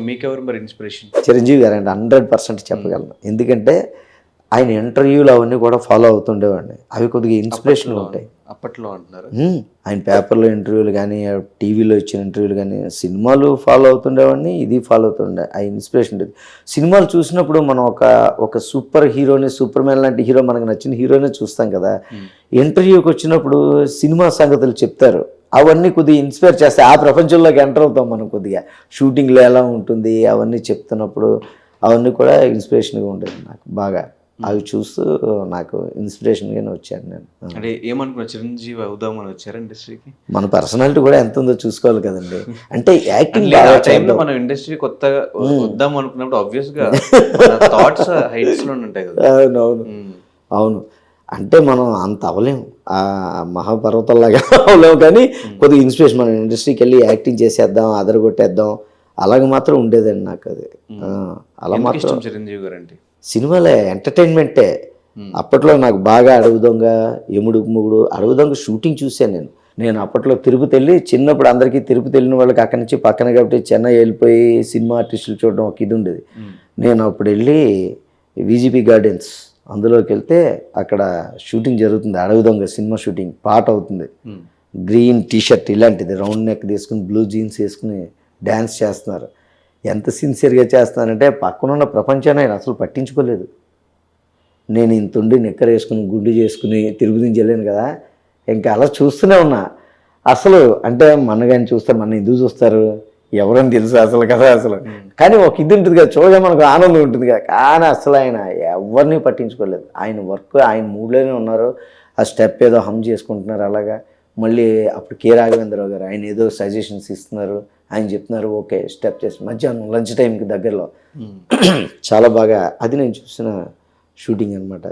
మీకెవరు మరి ఇన్స్పిరేషన్ చిరంజీవి గారు అండి హండ్రెడ్ పర్సెంట్ చెప్పగలను. ఎందుకంటే ఆయన ఇంటర్వ్యూలు అవన్నీ కూడా ఫాలో అవుతుండేవాడిని. అవి కొద్దిగా ఇన్స్పిరేషన్ ఉంటాయి. అప్పట్లో అంటున్నారు? మ్మ్. ఆయన పేపర్లో ఇంటర్వ్యూలు కానీ టీవీలో ఇచ్చిన ఇంటర్వ్యూలు కానీ సినిమాలు ఫాలో అవుతుండేవాడిని ఇది ఫాలో అవుతుండే. ఆ ఇన్స్పిరేషన్ ఉండేది సినిమాలు చూసినప్పుడు మనం ఒక ఒక సూపర్ హీరోని సూపర్ మ్యాన్ లాంటి హీరో మనకు నచ్చిన హీరోనే చూస్తాం కదా. ఇంటర్వ్యూకి వచ్చినప్పుడు సినిమా సంగతులు చెప్తారు. అవన్నీ కొద్దిగా ఇన్స్పైర్ చేస్తాయి. ఆ ప్రపంచంలోకి ఎంటర్ అవుతాం మనం కొద్దిగా. షూటింగ్లో ఎలా ఉంటుంది అవన్నీ చెప్తున్నప్పుడు అవన్నీ కూడా ఇన్స్పిరేషన్గా ఉండేది నాకు బాగా. అవి చూస్తూ నాకు ఇన్స్పిరేషన్గానే వచ్చాను నేను. అంటే ఏమనుకున్నా చిరంజీవి అవుదామని వచ్చారా ఇండస్ట్రీకి? మన పర్సనాలిటీ కూడా ఎంత ఉందో చూసుకోవాలి కదండి. అంటే యాక్టింగ్ టైంలో మనం ఇండస్ట్రీ కొత్తగా వద్దాం అనుకున్నప్పుడు ఆబ్వియస్గా థాట్స్ హైట్స్లో ఉంటాయి కదా. ఉమ్. అవును. అంటే మనం అంత అవ్వలేము ఆ మహాపర్వతంలాగా అవ్వలేము కానీ కొద్దిగా ఇన్స్పిరేషన్ మన ఇండస్ట్రీకి వెళ్ళి యాక్టింగ్ చేసేద్దాం అదరగొట్టేద్దాం అలాగ మాత్రం ఉండేదండి నాకు అది అలా మాత్రం చిరంజీవి గారు అంటే సినిమాలే ఎంటర్టైన్మెంటే అప్పట్లో నాకు బాగా అడవి దొంగ ఎముడు ముగుడు అడవి దొంగ షూటింగ్ చూశాను నేను. నేను అప్పట్లో తిరుపతి వెళ్ళి చిన్నప్పుడు అందరికీ తిరుపతి వెళ్ళిన వాళ్ళకి అక్కడి నుంచి పక్కన కాబట్టి చెన్నై వెళ్ళిపోయి సినిమా ఆర్టిస్టులు చూడడం ఒక ఇది ఉండేది. నేను అప్పుడు వెళ్ళి విజిపి గార్డెన్స్ అందులోకి వెళ్తే అక్కడ షూటింగ్ జరుగుతుంది. అడవి దొంగ సినిమా షూటింగ్ పాట అవుతుంది. గ్రీన్ టీషర్ట్ ఇలాంటిది రౌండ్ నెక్ తీసుకుని బ్లూ జీన్స్ వేసుకుని డ్యాన్స్ చేస్తున్నారు. ఎంత సిన్సియర్గా చేస్తున్నారంటే పక్కనున్న ప్రపంచాన్ని ఆయన అసలు పట్టించుకోలేదు. నేను ఇంత ఉండి నిక్కర వేసుకుని గుండు చేసుకుని వెళ్ళాను కదా. ఇంకా అలా చూస్తూనే ఉన్నా. అసలు అంటే మన కానీ చూస్తారు మన ఎందుకు చూస్తారు. ఎవరని తెలుసు అసలు కదా అసలు. కానీ ఒక ఇది ఉంటుంది కదా చూడగా మనకు ఆనందం ఉంటుంది కదా. కానీ అసలు ఆయన ఎవరిని పట్టించుకోలేదు. ఆయన వర్క్ ఆయన మూడ్లోనే ఉన్నారు. ఆ స్టెప్ ఏదో హమ్ చేసుకుంటున్నారు అలాగా. మళ్ళీ అప్పుడు కె రాఘవేంద్రరావు గారు ఆయన ఏదో సజెషన్స్ ఇస్తున్నారు. ఆయన చెప్తున్నారు ఓకే స్టెప్ చేసి మధ్యాహ్నం లంచ్ టైంకి దగ్గరలో. చాలా బాగా అది నేను చూసిన షూటింగ్ అనమాట